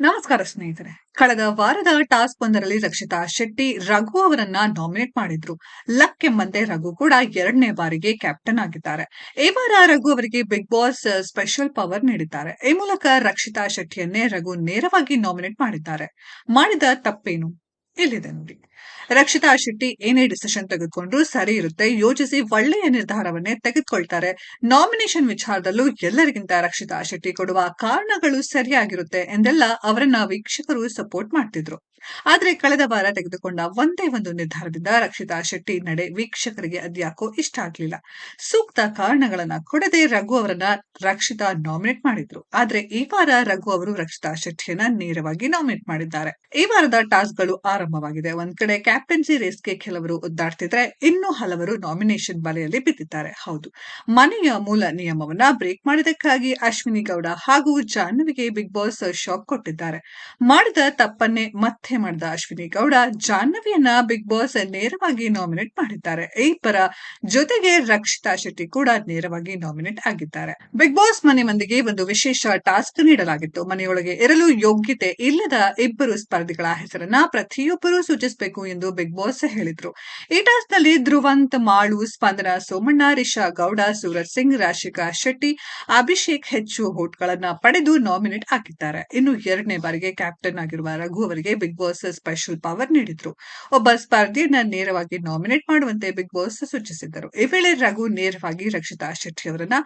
ನಮಸ್ಕಾರ ಸ್ನೇಹಿತರೆ. ಕಳೆದ ವಾರದ ಟಾಸ್ಕ್ ಒಂದರಲ್ಲಿ ರಕ್ಷಿತಾ ಶೆಟ್ಟಿ ರಘು ಅವರನ್ನ ನಾಮಿನೇಟ್ ಮಾಡಿದ್ರು. ಲಕ್ ಎಂಬಂತೆ ರಘು ಕೂಡ ಎರಡನೇ ಬಾರಿಗೆ ಕ್ಯಾಪ್ಟನ್ ಆಗಿದ್ದಾರೆ. ಈ ವಾರ ರಘು ಅವರಿಗೆ ಬಿಗ್ ಬಾಸ್ ಸ್ಪೆಷಲ್ ಪವರ್ ನೀಡಿದ್ದಾರೆ. ಈ ಮೂಲಕ ರಕ್ಷಿತಾ ಶೆಟ್ಟಿಯನ್ನೇ ರಘು ನೇರವಾಗಿ ನಾಮಿನೇಟ್ ಮಾಡಿದ್ದಾರೆ. ಮಾಡಿದ ತಪ್ಪೇನು? ಇಲ್ಲಿದೆ ನೋಡಿ. ರಕ್ಷಿತಾ ಶೆಟ್ಟಿ ಏನೇ ಡಿಸಿಷನ್ ತೆಗೆದುಕೊಂಡ್ರು ಸರಿ ಇರುತ್ತೆ. ಯೋಚಿಸಿ ಒಳ್ಳೆಯ ನಿರ್ಧಾರವನ್ನೇ ತೆಗೆದುಕೊಳ್ತಾರೆ. ನಾಮಿನೇಷನ್ ವಿಚಾರದಲ್ಲೂ ಎಲ್ಲರಿಗಿಂತ ರಕ್ಷಿತಾ ಶೆಟ್ಟಿ ಕೊಡುವ ಕಾರಣಗಳು ಸರಿಯಾಗಿರುತ್ತೆ ಎಂದೆಲ್ಲ ಅವರನ್ನ ವೀಕ್ಷಕರು ಸಪೋರ್ಟ್ ಮಾಡ್ತಿದ್ರು. ಆದ್ರೆ ಕಳೆದ ವಾರ ತೆಗೆದುಕೊಂಡ ಒಂದೇ ಒಂದು ನಿರ್ಧಾರದಿಂದ ರಕ್ಷಿತಾ ಶೆಟ್ಟಿ ನಡೆ ವೀಕ್ಷಕರಿಗೆ ಅದ್ಯಾಕೋ ಇಷ್ಟ ಆಗ್ಲಿಲ್ಲ. ಸೂಕ್ತ ಕಾರಣಗಳನ್ನ ಕೊಡದೆ ರಘು ಅವರನ್ನ ರಕ್ಷಿತಾ ನಾಮಿನೇಟ್ ಮಾಡಿದ್ರು. ಆದ್ರೆ ಈ ವಾರ ರಘು ಅವರು ರಕ್ಷಿತಾ ಶೆಟ್ಟಿಯನ್ನ ನೇರವಾಗಿ ನಾಮಿನೇಟ್ ಮಾಡಿದ್ದಾರೆ. ಈ ವಾರದ ಟಾಸ್ಕ್ಗಳು ಆರಂಭವಾಗಿದೆ. ಒಂದ್ ಕಡೆ ಕ್ಯಾಪ್ಟನ್ಸಿ ರೇಸ್ಗೆ ಕೆಲವರು ಒದ್ದಾಡ್ತಿದ್ರೆ ಇನ್ನು ಹಲವರು ನಾಮಿನೇಷನ್ ಬಲೆಯಲ್ಲಿ ಬಿದ್ದಿದ್ದಾರೆ. ಹೌದು. ಮನೆಯ ಮೂಲ ನಿಯಮವನ್ನ ಬ್ರೇಕ್ ಮಾಡಿದಕ್ಕಾಗಿ ಅಶ್ವಿನಿ ಗೌಡ ಹಾಗೂ ಜಾಹ್ನವಿಗೆ ಬಿಗ್ ಬಾಸ್ ಶಾಕ್ ಕೊಟ್ಟಿದ್ದಾರೆ. ಮಾಡಿದ ತಪ್ಪನ್ನೇ ಮತ್ತೆ ಮಾಡಿದ ಅಶ್ವಿನಿ ಗೌಡ ಜಾಹ್ನವಿಯನ್ನ ಬಿಗ್ ಬಾಸ್ ನೇರವಾಗಿ ನಾಮಿನೇಟ್ ಮಾಡಿದ್ದಾರೆ. ಈ ಪರ ಜೊತೆಗೆ ರಕ್ಷಿತಾ ಶೆಟ್ಟಿ ಕೂಡ ನೇರವಾಗಿ ನಾಮಿನೇಟ್ ಆಗಿದ್ದಾರೆ. ಬಿಗ್ ಬಾಸ್ ಮನೆ ಮಂದಿಗೆ ಒಂದು ವಿಶೇಷ ಟಾಸ್ಕ್ ನೀಡಲಾಗಿತ್ತು. ಮನೆಯೊಳಗೆ ಇರಲು ಯೋಗ್ಯತೆ ಇಲ್ಲದ ಇಬ್ಬರು ಸ್ಪರ್ಧಿಗಳ ಹೆಸರನ್ನ ಪ್ರತಿಯೊಬ್ಬರು ಸೂಚಿಸಬೇಕು ಎಂದು ಬಿಗ್ ಬಾಸ್ ಹೇಳಿದ್ರು. ಈ ಟಾಸ್ಕ್ನಲ್ಲಿ ಧ್ರುವಂತ್, ಮಾಳು, ಸ್ಪಂದನ, ಸೋಮಣ್ಣ, ರಿಷಾ ಗೌಡ, ಸೂರಜ್ ಸಿಂಗ್, ರಾಶಿಕಾ ಶೆಟ್ಟಿ, ಅಭಿಷೇಕ್ ಹೆಚ್ಚು ಹೋಟ್ಗಳನ್ನ ಪಡೆದು ನಾಮಿನೇಟ್ ಆಗಿದ್ದಾರೆ. ಇನ್ನು ಎರಡನೇ ಬಾರಿಗೆ ಕ್ಯಾಪ್ಟನ್ ಆಗಿರುವ ರಘು ಅವರಿಗೆ ಬಿಗ್ ಬಾಸ್ ಸ್ಪೆಷಲ್ ಪವರ್ ನೀಡಿದ್ರು. ಒಬ್ಬ ಸ್ಪರ್ಧಿಯನ್ನ ನೇರವಾಗಿ ನಾಮಿನೇಟ್ ಮಾಡುವಂತೆ ಬಿಗ್ ಬಾಸ್ ಸೂಚಿಸಿದ್ದರು. ಈ ವೇಳೆ ರಘು ನೇರವಾಗಿ ರಕ್ಷಿತಾ ಶೆಟ್ಟಿ ಅವರನ್ನ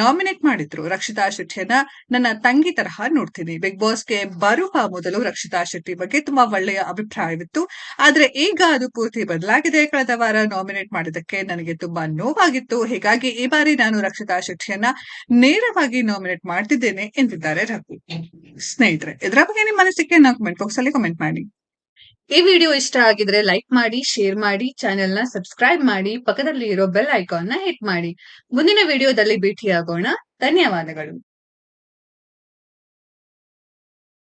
ನಾಮಿನೇಟ್ ಮಾಡಿದ್ರು. ರಕ್ಷಿತಾ ಶೆಟ್ಟಿಯನ್ನ ನನ್ನ ತಂಗಿ ತರಹ ನೋಡ್ತೀನಿ. ಬಿಗ್ ಬಾಸ್ಗೆ ಬರುವ ಮೊದಲು ರಕ್ಷಿತಾ ಶೆಟ್ಟಿ ಬಗ್ಗೆ ತುಂಬಾ ಒಳ್ಳೆಯ ಅಭಿಪ್ರಾಯವಿತ್ತು. ಆದ್ರೆ ಈಗ ಅದು ಪೂರ್ತಿ ಬದಲಾಗಿದೆ. ಕಳೆದ ವಾರ ನಾಮಿನೇಟ್ ಮಾಡಿದ್ದಕ್ಕೆ ನನಗೆ ತುಂಬಾ ನೋವಾಗಿತ್ತು. ಹೀಗಾಗಿ ಈ ಬಾರಿ ನಾನು ರಕ್ಷಿತಾ ಶೆಟ್ಟಿಯನ್ನ ನೇರವಾಗಿ ನಾಮಿನೇಟ್ ಮಾಡ್ತಿದ್ದೇನೆ ಎಂದಿದ್ದಾರೆ ರಘು. ಸ್ನೇಹಿತರೆ ಇದರ ಬಗ್ಗೆ ನಿಮ್ಮ ಅನಿಸಿಕೆ ನಾವು ಕಮೆಂಟ್ ಬಾಕ್ಸ್ ಅಲ್ಲಿ ಕಮೆಂಟ್ ಮಾಡಿ. ಈ ವಿಡಿಯೋ ಇಷ್ಟ ಆಗಿದ್ರೆ ಲೈಕ್ ಮಾಡಿ ಶೇರ್ ಮಾಡಿ ಚಾನೆಲ್ನ ಸಬ್ಸ್ಕ್ರೈಬ್ ಮಾಡಿ ಪಕ್ಕದಲ್ಲಿ ಇರೋ ಬೆಲ್ ಐಕಾನ್ನ ಹಿಟ್ ಮಾಡಿ. ಮುಂದಿನ ವಿಡಿಯೋದಲ್ಲಿ ಭೇಟಿಯಾಗೋಣ. ಧನ್ಯವಾದಗಳು.